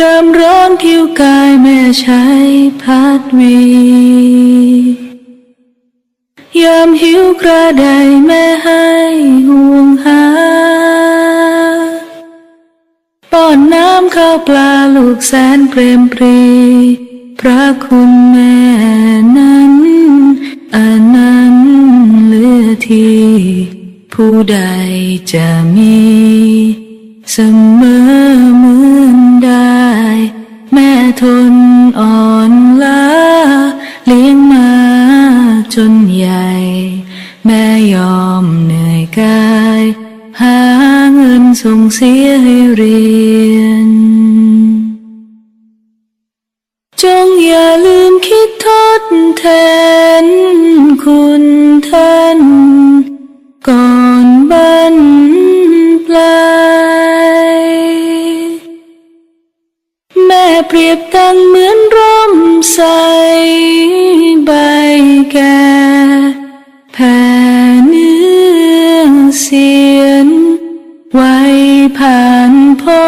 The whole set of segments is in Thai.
ยามร้อนผิวกายแม่ใช้พัดวี ยามหิวกระไดแม่ให้ห่วงหา ป้อนน้ำข้าวปลาลูกแสนเปรมปรี พระคุณแม่นั้นอันนั้นเลือที่ผู้ใดจะมี เสมอเมื่อ เงินส่งเสียให้เรียน จงอย่าลืมคิดทดแทนคุณท่าน ก่อนบรรปลายแม่เปรียบดังเหมือนร่มใสใบแก่แผ่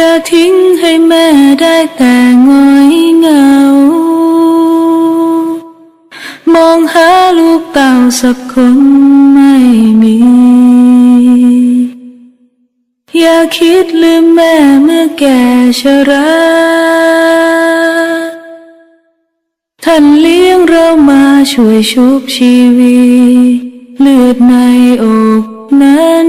อย่าทิ้งให้แม่ได้แต่งอยเหงา มองหาลูกเต่าสักคนไม่มี อย่าคิดลืมแม่เมื่อแก่ชราท่านเลี้ยงเรามาช่วยชุบชีวีเลือดในอกนั้น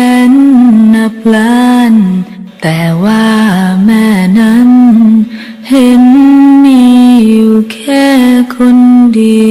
แต่ว่าแม่นั้น เห็นมีอยู่แค่คนเดียว